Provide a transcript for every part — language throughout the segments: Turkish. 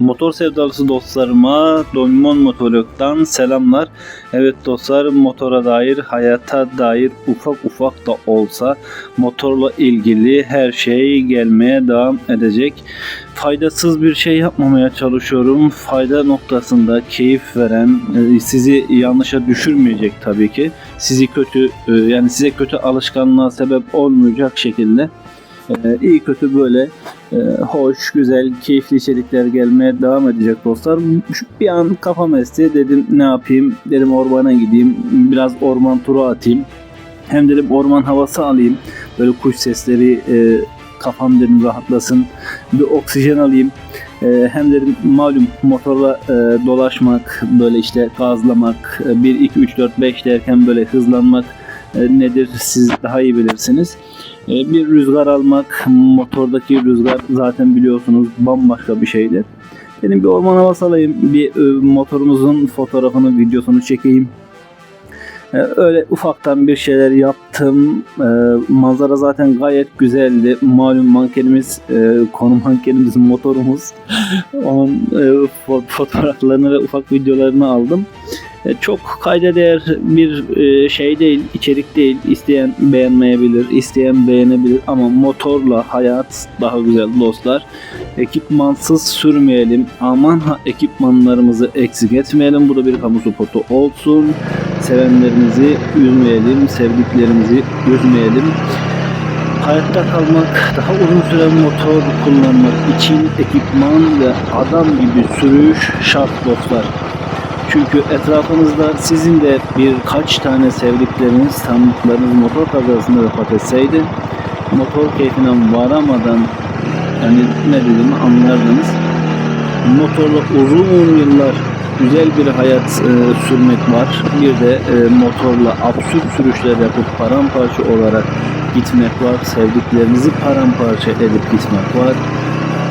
Motor sevdalısı dostlarıma Domimon Motorluk'tan selamlar. Evet dostlar motora dair, hayata dair ufak ufak da olsa motorla ilgili her şey gelmeye devam edecek. Faydasız bir şey yapmamaya çalışıyorum. Fayda noktasında keyif veren, e, sizi yanlışa düşürmeyecek tabii ki. Sizi kötü e, yani size kötü alışkanlığa sebep olmayacak şekilde e, iyi kötü böyle e, hoş, güzel, keyifli içerikler gelmeye devam edecek dostlar. Şu bir an kafam esti. Dedim ne yapayım? Dedim ormana gideyim. Biraz orman turu atayım. Hem dedim orman havası alayım. Böyle kuş sesleri e, kafam dedim rahatlasın. Bir oksijen alayım. E, hem dedim malum motorla dolaşmak, böyle işte gazlamak, e, 1, 2, 3, 4, 5 derken böyle hızlanmak nedir siz daha iyi bilirsiniz. E, Bir rüzgar almak, motordaki rüzgar zaten biliyorsunuz bambaşka bir şeydir. Dedim bir orman havası alayım, bir e, motorumuzun fotoğrafını, videosunu çekeyim. E, Öyle ufaktan bir şeyler yaptım. E, Manzara zaten gayet güzeldi. Malum mankenimiz, e, konu mankenimiz motorumuz. Onun e, fo- fotoğraflarını ve ufak videolarını aldım. E, Çok kayda değer bir e, şey değil, içerik değil. İsteyen beğenmeyebilir, isteyen beğenebilir ama motorla hayat daha güzel dostlar. Ekipmansız sürmeyelim. Aman ha ekipmanlarımızı eksik etmeyelim. Bu da bir kamu spotu olsun. Sevenlerimizi üzmeyelim, sevdiklerimizi üzmeyelim. Hayatta kalmak, daha uzun süre motor kullanmak için ekipman ve adam gibi sürüş şart dostlar. Çünkü etrafınızda sizin de birkaç tane sevdikleriniz, tanıdıklarınız motor kazasında vefat etseydi, motor keyfine varamadan yani ne dediğimi anlardınız. Motorla uzun yıllar güzel bir hayat e, sürmek var. Bir de e, motorla absürt sürüşler yapıp paramparça olarak gitmek var. Sevdiklerinizi paramparça edip gitmek var.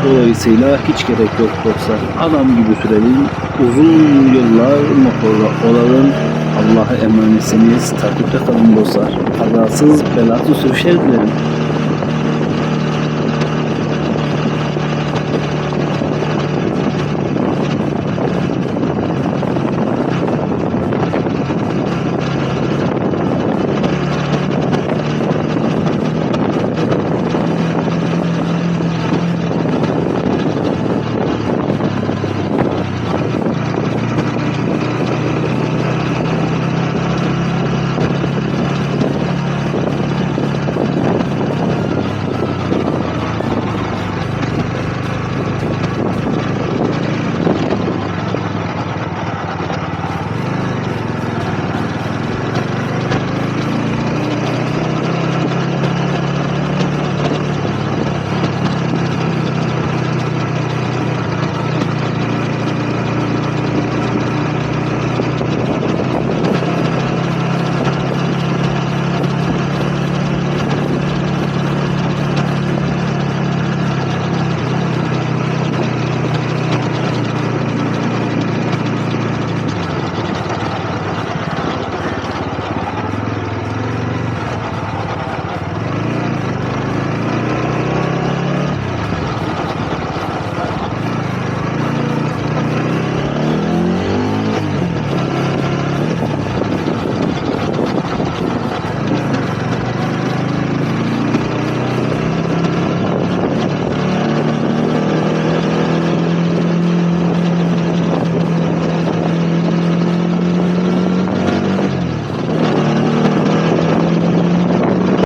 Dolayısıyla hiç gerek yok dostlar. Adam gibi sürelim. Uzun yıllar motorla olalım. Allah'a emanetsiniz. Takipte kalın dostlar. Kazasız belasız sürüşler dilerim.